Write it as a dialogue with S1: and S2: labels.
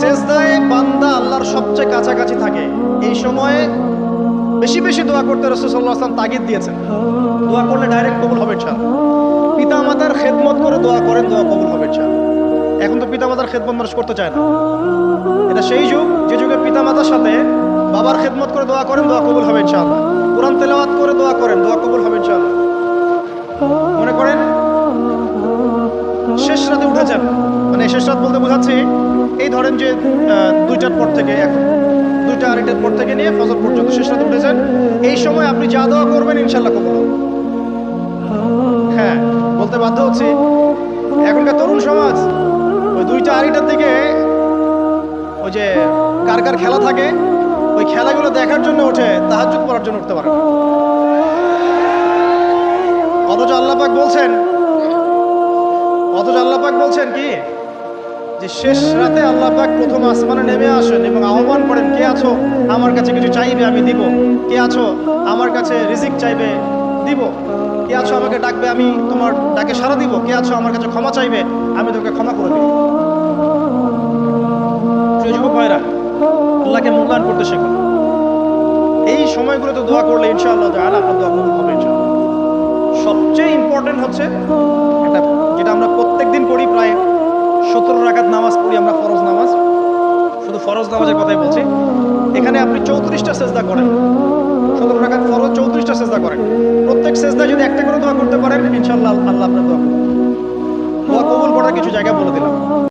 S1: সেজদায় বান্দা আল্লাহর সবচেয়ে কাছাকাছি থাকে। এই সময়ে বেশি বেশি দোয়া করতে রসুল্লাহ আসলাম তাগিদ দিয়েছেন। দোয়া করলে ডাইরেক্ট কবুল হবে ইনশাল পিতা মাতার খেদমত করে দোয়া করেন, দোয়া কবুল হবে ইনশাল এখন তো পিতা মাতার খেদমত মানুষ করতে চায় না। এটা সেই যুগ, যে যুগে পিতা মাতার সাথে বাবার খেদমত করে দোয়া করেন, দোয়া কবুল হবে ইনশাআল্লাহ। কোরআন তেলাওয়াত করে দোয়া করেন, দোয়া কবুল হবে ইনশাআল্লাহ। মনে করেন, শেষ রাতে উঠেছেন মানে শেষ রাত বলতে বোঝাচ্ছি এই ধরেন যে দুইটার পর থেকে এখন, দুইটা আড়াইটার পর থেকে নিয়ে ফজর পর্যন্ত শেষ রাতে উঠেছেন এই সময় আপনি যা দোয়া করবেন ইনশাল্লাহ কবুল হ্যাঁ বলতে বাধ্য হচ্ছি। এখনকার তরুণ সমাজ, ওই দুইটা আড়াইটার দিকে ওই যে কার কার খেলা থাকে, ওই খেলাগুলো দেখার জন্য ওঠে তাহাজুদ করার জন্য উঠতে পারে। অথচ আল্লাহ পাক বলছেন, অথচ আল্লাহ পাক বলছেন কি? যে শেষ রাতে আল্লাহ পাক প্রথম আসমানে নেমে আসেন এবং আহ্বান করেন, কে আছো? আমার কাছে কিছু চাইবে, আমি দিব। কে আছো? আমার কাছে রিজিক চাইবে, দিব। কে আছো? আমাকে ডাকবে, আমি তোমার ডাকে সাড়া দিব। কে আছো? আমার কাছে ক্ষমা চাইবে, আমি তোকে ক্ষমা করে দিব। আল্লাহকে মূল্যায়ন করতে শেখো। এই সময়গুলোতে দোয়া করলে ইনশাআল্লাহ আপনার দোয়া কবুল হবে ইনশাআল্লাহ। সবচেয়ে ইম্পর্টেন্ট হচ্ছে এটা সতেরো রাখাত নামাজ পড়ি আমরা ফরজ নামাজ। শুধু ফরজ নামাজের কথাই বলছি। এখানে আপনি চৌত্রিশটা সেজদা করেন। সতেরো রাখাত ফরজ, চৌত্রিশটা সেজদা করেন। প্রত্যেক সেজদা যদি একটা করে দোয়া করতে পারেন ইনশাল্লাহ আল্লাহ আপনার দোয়া করবেন। দোয়া কবুল করার কিছু জায়গা বলে দিলাম।